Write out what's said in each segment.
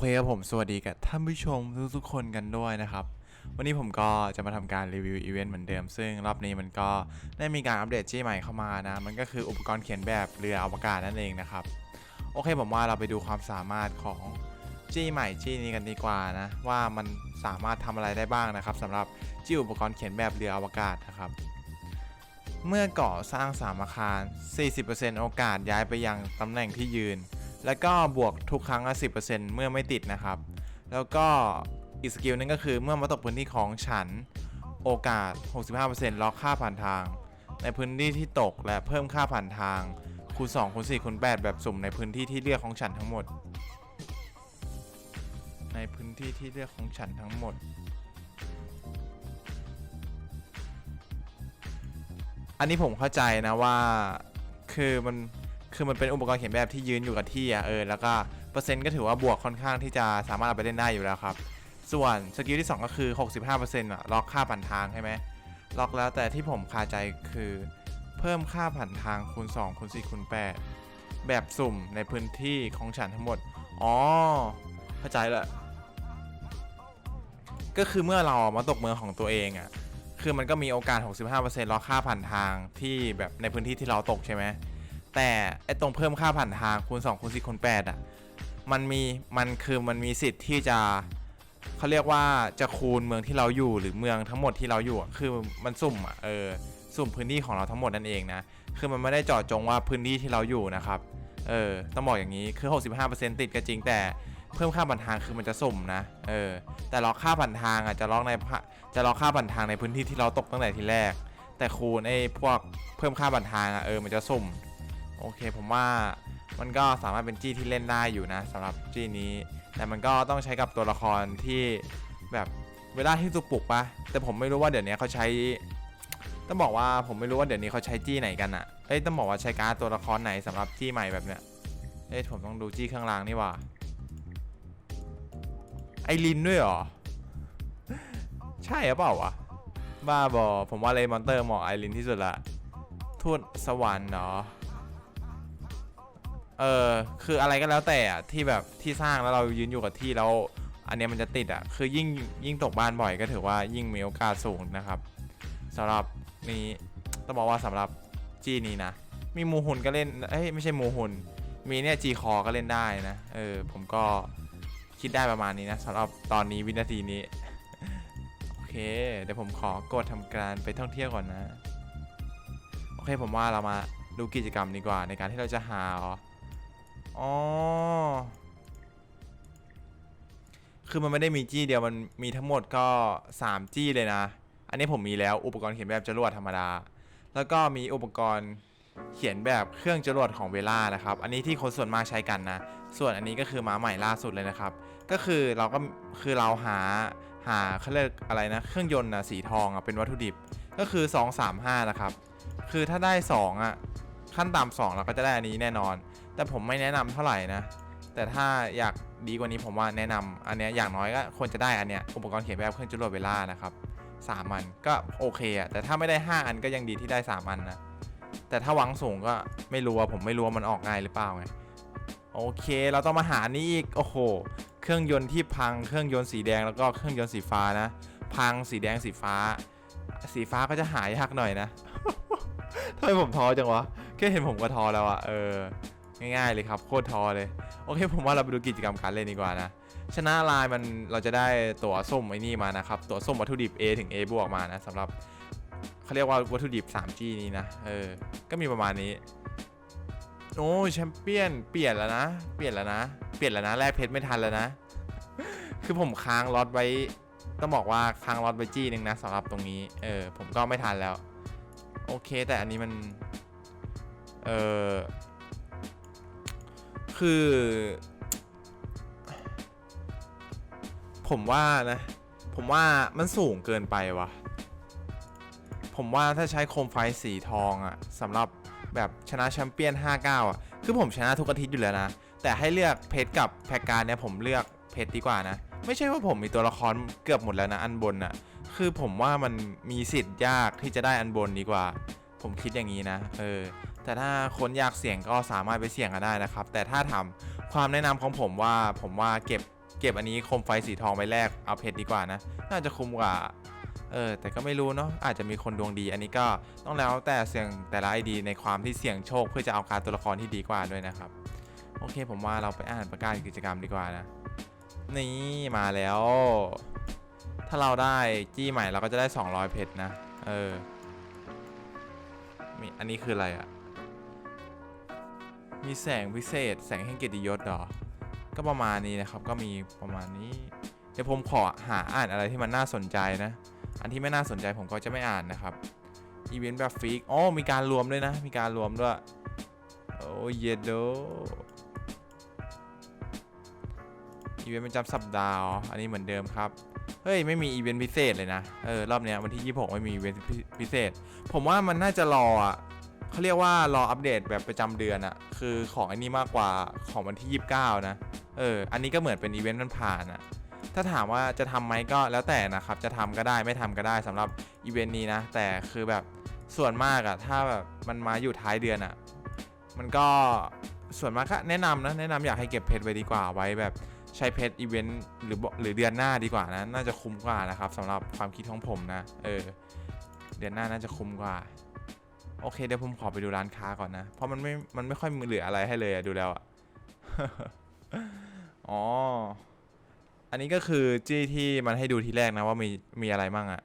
เคครับผม สวัสดีกับท่านผู้ชมทุกๆคนกันด้วยนะครับ วันนี้ผมก็จะมาทำการรีวิวอีเวนต์เหมือนเดิม ซึ่งรอบนี้มันก็ได้มีการอัปเดตจี้ใหม่เข้ามานะ มันก็คืออุปกรณ์เขียนแบบเรืออวกาศนั่นเองนะครับ โอเคผมว่าเราไปดูความสามารถของจี้ใหม่จี้นี้กันดีกว่านะ ว่ามันสามารถทำอะไรได้บ้างนะครับสำหรับจี้อุปกรณ์เขียนแบบเรืออวกาศนะครับ เมื่อก่อสร้างสามอาคาร 40%โอกาสย้ายไปยังตำแหน่งที่ยืน แล้วก็บวกทุกครั้งละ10%เมื่อไม่ติดนะครับ แล้วก็อีกสกิลนึงก็คือเมื่อมาตกพื้นที่ของฉันโอกาส 65%ล็อกค่าผ่านทาง ในพื้นที่ที่ตกและเพิ่มค่าผ่านทางคูณ2คูณ4คูณ8แบบสุ่มในพื้นที่ที่เลือกของฉันทั้งหมด ในพื้นที่ที่เลือกของฉันทั้งหมด อันนี้ผมเข้าใจนะว่าคือมัน คือมันเป็นอุปกรณ์เขียนแบบที่ยืนอยู่กับที่อะเออแล้วก็เปอร์เซ็นต์ก็ถือว่าบวกค่อนข้างที่จะสามารถเอาไปเล่นได้อยู่แล้วครับ ส่วนสกิลที่ 2 ก็คือ 65%อะล็อกค่าผ่านทางใช่ไหมล็อกแล้วแต่ที่ผมคาใจคือเพิ่มค่าผ่านทางคูณ2คูณ4คูณ8แบบสุ่มในพื้นที่ของฉันทั้งหมดอ๋อเข้าใจละก็คือเมื่อเรามาตกเมืองของตัวเองอะคือมันก็มีโอกาส 65%ล็อกค่าผ่านทางที่แบบในพื้นที่ที่เราตกใช่ไหม แต่ไอตรงเพิ่มค่าผ่านทางคูณ2คูณ4คูณ8อะมันมีมันคือมันมีสิทธิ์ที่จะเขาเรียกว่าจะคูณเมืองที่เราอยู่หรือเมืองทั้งหมดที่เราอยู่อะคือมันสุ่มอะเออสุ่มพื้นที่ของเราทั้งหมดนั่นเองนะคือมันไม่ได้เจาะจงว่าพื้นที่ที่เราอยู่นะครับเออต้องบอกอย่างนี้คือ 65%ติดก็จริงแต่เพิ่มค่าผ่านทางคือมันจะสุ่มนะเออแต่ล็อกค่าผ่านทางอะจะล็อกในจะล็อกค่าผ่านทางในพื้นที่ที่เราตกตั้งแต่ทีแรก แต่คูณไอ้พวกเพิ่มค่าผ่านทางอะเออมันจะสุ่ม โอเคผมว่ามันก็สามารถเป็นจี้ที่เล่นได้อยู่นะสำหรับจี้นี้ แต่มันก็ต้องใช้กับตัวละครที่แบบเวลาที่ตุปลุกปะแต่ผมไม่รู้ว่าเดี๋ยวนี้เขาใช้ ต้องบอกว่าผมไม่รู้ว่าเดี๋ยวนี้เขาใช้จี้ไหนกันอะเอ้ยต้องบอกว่าใช้การ์ดตัวละครไหนสำหรับจี้ใหม่แบบเนี้ยเอ้ยผมต้องดูจี้ข้างล่างนี่ว่าไอรินด้วยหรอ ใช่หรือเปล่าวะบ้าบอผมว่าเลมอนเตอร์เหมาะไอรินที่สุดละทูตสวรรค์เนาะ เออคืออะไรก็แล้วแต่อะที่แบบที่สร้างแล้วเรายืนอยู่กับที่แล้ว อันเนี้ยมันจะติดอะคือยิ่งยิ่งตกบ้านบ่อยก็ถือว่ายิ่งมีโอกาสสูงนะครับสำหรับนี้ต้องบอกว่าสำหรับจีนี้นะ มีมูฮุนก็เล่นเอ้ยไม่ใช่มูฮุนมีเนี่ยจีคอก็เล่นได้นะเออผมก็คิดได้ประมาณนี้นะสำหรับตอนนี้วินาทีนี้ โอเคเดี๋ยวผมขอกดทำการไปท่องเที่ยวก่อนนะ โอเคผมว่าเรามาดูกิจกรรมดีกว่าในการที่เราจะหา อ๋อ คือมันไม่ได้มีจี้เดียวมันมีทั้งหมดก็ 3 จี้เลยนะ อันนี้ผมมีแล้วอุปกรณ์เขียนแบบจรวดธรรมดา แล้วก็มีอุปกรณ์เขียนแบบเครื่องจรวดของเวล่านะครับ อันนี้ที่คนส่วนมากใช้กันนะ ส่วนอันนี้ก็คือม้าใหม่ล่าสุดเลยนะครับ ก็คือเราก็คือเราหาหาเขาเรียกอะไรนะ เครื่องยนต์นะสีทองอะเป็นวัตถุดิบ ก็คือ 2 3 5 นะครับ คือถ้าได้2อะขั้นต่ำ2เราก็จะได้อันนี้แน่นอน แต่ผมไม่แนะนำเท่าไหร่นะ แต่ถ้าอยากดีกว่านี้ผมว่าแนะนำอันเนี้ยอย่างน้อยก็ควรจะได้อันเนี้ยอุปกรณ์เขียนแบบเครื่องจรวดเวลานะครับสามอันก็โอเคอะแต่ถ้าไม่ได้ 5 อันก็ยังดีที่ได้ 3 อันนะ แต่ถ้าหวังสูงก็ไม่รู้ว่าผมไม่รู้ว่ามันออกง่ายหรือเปล่าไงโอเค เราต้องมาหานี่อีกโอ้โห เครื่องยนต์ที่พังเครื่องยนต์สีแดงแล้วก็เครื่องยนต์สีฟ้านะ พังสีแดงสีฟ้า สีฟ้าก็จะหายากหน่อยนะทำไมผมท้อจังวะแค่เห็นผมก็ท้อแล้วอะเออ ง่ายๆเลยครับโคตรท้อเลย โอเคผมว่าเราไปดูกิจกรรมการเล่นดีกว่านะ ชนะลายมันเราจะได้ตั๋วส้มไอ้นี่มานะครับ ตั๋วส้มวัตถุดิบ A ถึง A บวกมานะสำหรับเขาเรียกว่าวัตถุดิบ 3G นี้นะ เออ ก็มีประมาณนี้ โอ้แชมเปี้ยนเปลี่ยนแล้วนะ เปลี่ยนแล้วนะ เปลี่ยนแล้วนะแลกเพชรไม่ทันแล้วนะ คือผมค้างล็อตไว้ ต้องบอกว่าค้างล็อตไว้จี้หนึ่งนะสำหรับตรงนี้ เออ ผมก็ไม่ทันแล้ว โอเค แต่อันนี้มัน เออ คือ ผมว่านะ ผมว่ามันสูงเกินไปวะผมว่าถ้าใช้โคมไฟสีทองอะสำหรับแบบชนะแชมเปี้ยน 59 อะ คือผมชนะทุกอาทิตย์อยู่แล้วนะ แต่ให้เลือกเพชรกับแพกการเนี่ยผมเลือกเพชรดีกว่านะ ไม่ใช่ว่าผมมีตัวละครเกือบหมดแล้วนะอันบนอะคือผมว่ามันมีสิทธิ์ยากที่จะได้อันบนดีกว่า ผมคิดอย่างนี้นะ เออ แต่ถ้าคนอยากเสี่ยงก็สามารถไปเสี่ยงกันได้นะครับ แต่ถ้าทำความแนะนำของผมว่าผมว่าเก็บเก็บอันนี้โคมไฟสีทองไปแลกเอาเพชรดีกว่านะ น่าจะคุ้มกว่าเออแต่ก็ไม่รู้เนาะอาจจะมีคนดวงดี อันนี้ก็ต้องแล้วแต่เสี่ยงแต่ละไอดีในความที่เสี่ยงโชคเพื่อจะเอาการตัวละครที่ดีกว่าด้วยนะครับโอเคผมว่าเราไปอ่านประกาศกิจกรรมดีกว่านะ นี่มาแล้ว ถ้าเราได้จี้ใหม่เราก็จะได้ 200 เพชรนะ เออมีอันนี้คืออะไรอะ มีแสงพิเศษ แสงแห่งเกียรติยศหรอ ก็ประมาณนี้นะครับ ก็มีประมาณนี้ เดี๋ยวผมขอหาอ่านอะไรที่มันน่าสนใจนะ อันที่ไม่น่าสนใจผมก็จะไม่อ่านนะครับ อีเวนต์แบบฟิก อ๋อ มีการรวมด้วยนะ มีการรวมด้วย โอ้เยโดอีเวนต์ประจำสัปดาห์อ๋ออันนี้เหมือนเดิมครับ เฮ้ย ไม่มีอีเวนต์พิเศษเลยนะ เออ รอบเนี้ยวันที่ 26 ไม่มีอีเวนต์พิเศษ ผมว่ามันน่าจะรออะ เขาเรียกว่ารออัปเดตแบบประจำเดือนอะคือของอันนี้มากกว่าของวันที่ 29 นะ เออ อันนี้ก็เหมือนเป็นอีเวนต์มันผ่านอะถ้าถามว่าจะทำไหมก็แล้วแต่นะครับ จะทำก็ได้ไม่ทำก็ได้สำหรับอีเวนต์นี้นะ แต่คือแบบส่วนมากอะถ้าแบบมันมาอยู่ท้ายเดือนอะมันก็ส่วนมากก็แนะนำนะแนะนำอยากให้เก็บเพชรไว้ดีกว่าไว้แบบใช้เพชรอีเวนต์หรือหรือเดือนหน้าดีกว่านะ น่าจะคุ้มกว่านะครับสำหรับความคิดของผมนะ เออ เดือนหน้าน่าจะคุ้มกว่า โอเคเดี๋ยวผมขอไปดูร้านค้าก่อนนะ เพราะมันไม่ มันไม่ค่อยเหลืออะไรให้เลยอะดูแล้วอะอ๋อ อันนี้ก็คือจี้ที่มันให้ดูทีแรกนะว่ามี มีอะไรมั่งอะ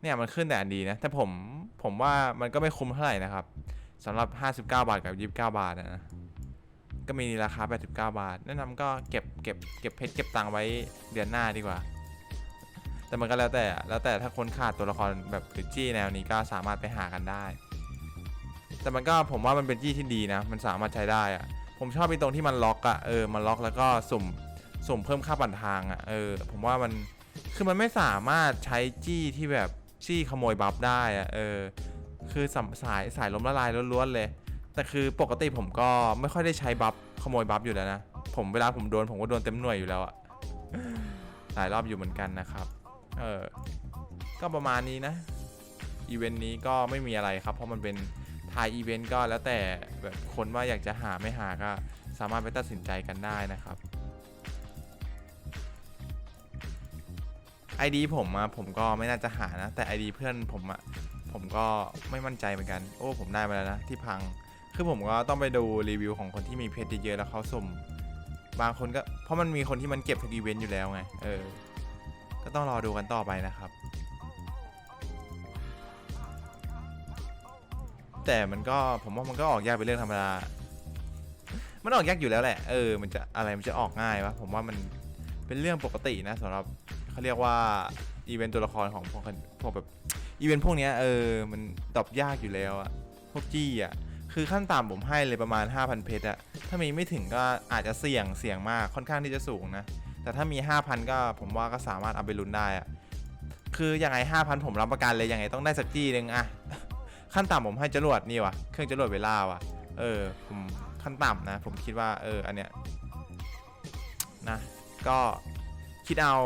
เนี่ยมันขึ้นแต่อันดีนะ แต่ผม ผมว่ามันก็ไม่คุ้มเท่าไหร่นะครับสำหรับ 59 บาทกับ 29 บาทนะ ก็มีราคา 89 บาท แนะนำก็เก็บ เก็บ เก็บเพชรเก็บตังค์ไว้เดือนหน้าดีกว่า แต่มันก็แล้วแต่ แล้วแต่ถ้าคนขาดตัวละครแบบหรือจี้แนวนี้ก็สามารถไปหากันได้ แต่มันก็ผมว่ามันเป็นจี้ที่ดีนะ มันสามารถใช้ได้อะผมชอบไปตรงที่มันล็อกอะเออมันล็อกแล้วก็สุ่มสุ่มเพิ่มค่าปั่นทางอะเออ ผมว่ามันคือมันไม่สามารถใช้จี้ที่แบบจี้ขโมยบัฟได้อะเออ คือสสายสายล้มละลายล้วนๆเลย แต่คือปกติผมก็ไม่ค่อยได้ใช้บัฟขโมยบัฟอยู่แล้วนะผมเวลาผมโดนผมก็โดนเต็มหน่วยอยู่แล้วอะหลายรอบอยู่เหมือนกันนะครับ เออ ก็ประมาณนี้นะ อีเวนต์นี้ก็ไม่มีอะไรครับ เพราะมันเป็น ทายอีเวนต์ก็แล้วแต่แบบคนว่าอยากจะหาไม่หาก็สามารถไปตัดสินใจกันได้นะครับไอดีผมอะผมก็ไม่น่าจะหานะ แต่ไอดีเพื่อนผมอะผมก็ไม่มั่นใจเหมือนกัน โอ้ผมได้มาแล้วนะที่พัง คือผมก็ต้องไปดูรีวิวของคนที่มีเพจเยอะๆแล้วเขาสุ่มบางคนก็เพราะมันมีคนที่มันเก็บทุกอีเวนต์อยู่แล้วไงเออก็ต้องรอดูกันต่อไปนะครับ แต่มันก็ผมว่ามันก็ออกยากเป็นเรื่องธรรมดา มันออกยากอยู่แล้วแหละ เออ มันจะอะไรมันจะออกง่ายวะผมว่ามันเป็นเรื่องปกตินะสำหรับเขาเรียกว่าอีเวนต์ตัวละครของพวกพวกแบบอีเวนต์พวกเนี้ยเออมันตอบยากอยู่แล้วอะพวกจี้อะคือขั้นต่ำผมให้เลยประมาณ 5,000 เพชรอะถ้ามีไม่ถึงก็อาจจะเสี่ยงเสี่ยงมากค่อนข้างที่จะสูงนะ แต่ถ้ามี 5,000 ก็ผมว่าก็สามารถเอาไปลุ้นได้อะคือยังไง5,000 ผมรับประกันเลยยังไงต้องได้สักจี้หนึ่งอะ ขั้นต่ำผมให้จรวดนี่วะเครื่องจรวดเวลาวะเออผมขั้นต่ำนะ ผมคิดว่าเอออันเนี้ยนะก็คิดเอา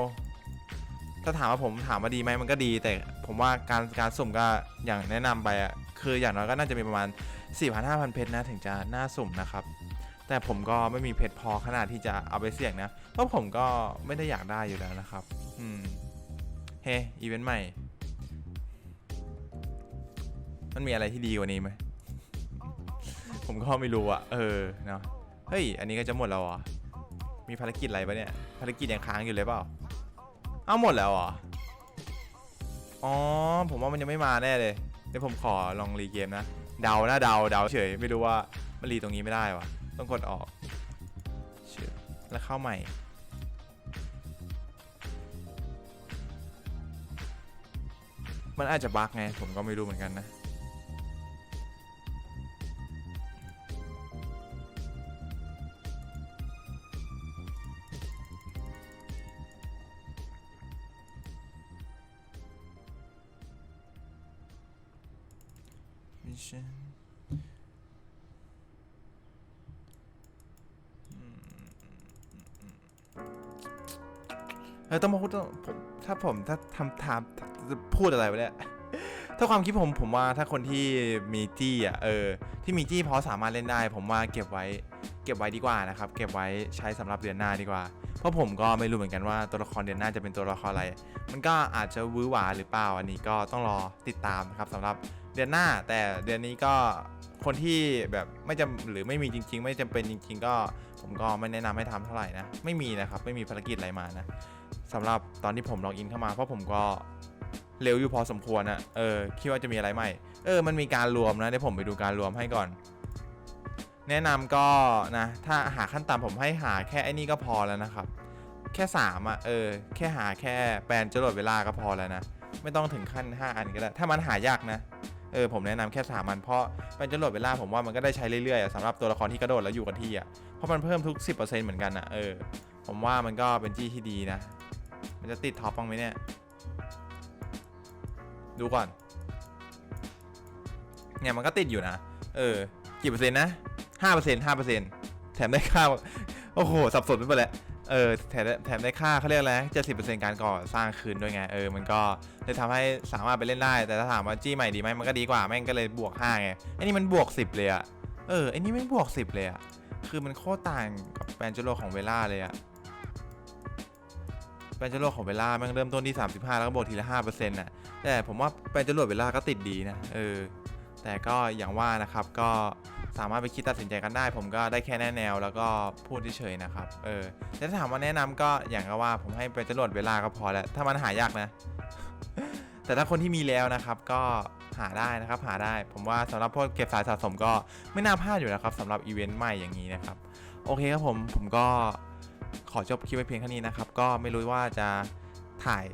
ถ้าถามว่าผมถามว่าดีไหมมันก็ดี แต่ผมว่าการการสุ่มก็อย่างแนะนำไปอะคืออย่างน้อยก็น่าจะมีประมาณ 4 5 0 0 0 เพชรนะถึงจะน่าสุ่มนะครับ แต่ผมก็ไม่มีเพชรพอขนาดที่จะเอาไปเสี่ยงนะเพราะผมก็ไม่ได้อยากได้อยู่แล้วนะครับ อืมเฮ้อีเวนต์ใหม่ มันมีอะไรที่ดีกว่านี้ไหม ผมก็ไม่รู้อะเออเนาะ เฮ้ย อันนี้ก็จะหมดแล้วอะมีภารกิจอะไรปะเนี่ย ภารกิจยังค้างอยู่เลยเปล่า เอาหมดแล้วเหรออ๋อ ผมว่ามันยังไม่มาแน่เลย เดี๋ยวผมขอลองรีเกมนะ เดานะเดาเดาเฉย ไม่รู้ว่ามันรีตรงนี้ไม่ได้วะต้องกดออกเชื่อแล้วเข้าใหม่ มันอาจจะบั๊กไง ผมก็ไม่รู้เหมือนกันนะ Mission เออต้องมาพูดต้องผมถ้าผมถ้าทำถามจะพูดอะไรวะเนี่ยถ้าความคิดผมผมว่าถ้าคนที่มีจี้อะเออที่มีจี้พอสามารถเล่นได้ ผมว่าเก็บไว้ เก็บไว้ดีกว่านะครับ เก็บไว้ใช้สำหรับเดือนหน้าดีกว่า เพราะผมก็ไม่รู้เหมือนกันว่าตัวละครเดือนหน้าจะเป็นตัวละครอะไร มันก็อาจจะวื้อหวาหรือเปล่าอันนี้ก็ต้องรอติดตามนะครับสำหรับ เดือนหน้า แต่เดือนนี้ก็คนที่แบบไม่จำหรือไม่มีจริง ๆ ไม่จำเป็นจริง ๆ ก็ผมก็ไม่แนะนำให้ทำเท่าไหร่นะ ไม่มีนะครับ ไม่มีภารกิจอะไรมานะสำหรับตอนที่ผมล็อกอินเข้ามา เพราะผมก็เร็วอยู่พอสมควรนะเออคิดว่าจะมีอะไรใหม่เออมันมีการรวมนะเดี๋ยวผมไปดูการรวมให้ก่อน แนะนำก็นะถ้าหาขั้นต่ำผมให้หาแค่ไอ้นี่ก็พอแล้วนะครับ แค่3อะเออแค่หาแค่แปลนจรวดเวลาก็พอแล้วนะไม่ต้องถึงขั้น 5 อันก็ได้ถ้ามันหายากนะ เออผมแนะนำแค่3อันเพราะแปลนจรวดเวลาผมว่ามันก็ได้ใช้เรื่อยๆอะสำหรับตัวละครที่กระโดดแล้วอยู่กับที่อะเพราะมันเพิ่มทุก 10%เหมือนกันอะเออผมว่ามันก็เป็นจี้ที่ดีนะ มันจะติดท็อปบ้างไหมเนี่ย ดูก่อน เนี่ยมันก็ติดอยู่นะ เออ กี่เปอร์เซ็นต์นะห้าเปอร์เซ็นต์ห้าเปอร์เซ็นต์แถมได้ค่าว โอ้โห สับสนไปหมดแล้ว เออแถมแถมได้ค่าเขาเรียกอะไรเจ็ดสิบเปอร์เซ็นต์การก่อสร้างคืนด้วยไง เออ มันก็เลยทำให้สามารถไปเล่นได้ แต่ถ้าถามว่าจี้ใหม่ดีไหมมันก็ดีกว่า แม่งก็เลยบวกห้าไง ไอ้นี่มันบวกสิบเลยอะเออ ไอ้นี่ไม่บวกสิบเลยอะคือมันโคตรต่างกับแบนจูโรของเวล่าเลยอะแบนจูโรของเวล่าแม่งเริ่มต้นที่ 35 แล้วก็บวกทีละ5%น่ะแต่ผมว่าแบนจูโรเวล่าก็ติดดีนะ เออ แต่ก็อย่างว่านะครับ ก็ สามารถไปคิดตัดสินใจกันได้ ผมก็ได้แค่แนะแนวแล้วก็พูดเฉยๆนะครับ เออแต่ถ้าถามว่าแนะนำก็อย่างก็ว่าผมให้ไปจรวดเวลาก็พอแล้ว ถ้ามันหายากนะ แต่ถ้าคนที่มีแล้วนะครับก็หาได้นะครับหาได้ผมว่าสำหรับพวกเก็บสายสะสมก็ไม่น่าพลาดอยู่นะครับสำหรับอีเวนต์ใหม่อย่างนี้นะครับ โอเคครับผมผมก็ขอจบคลิปไว้เพียงเท่านี้นะครับ ก็ไม่รู้ว่าจะถ่าย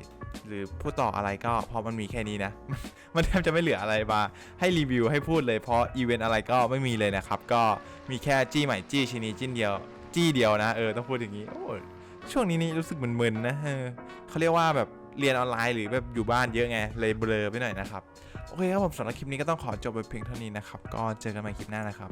หรือพูดต่ออะไรก็เพราะมันมีแค่นี้นะ มันแทบจะไม่เหลืออะไรมาให้รีวิวให้พูดเลยเพราะอีเวนต์อะไรก็ไม่มีเลยนะครับ ก็มีแค่จี้ใหม่จี้ชินี้จิ้นเดียว จี้เดียวนะเออต้องพูดอย่างนี้โอ้ช่วงนี้นี่รู้สึกมึนๆนะเออเขาเรียกว่าแบบเรียนออนไลน์หรือแบบอยู่บ้านเยอะไงเลยเบลอไปหน่อยนะครับ โอเคครับผมสำหรับคลิปนี้ก็ต้องขอจบไปเพียงเท่านี้นะครับ ก็เจอกันใหม่คลิปหน้านะครับ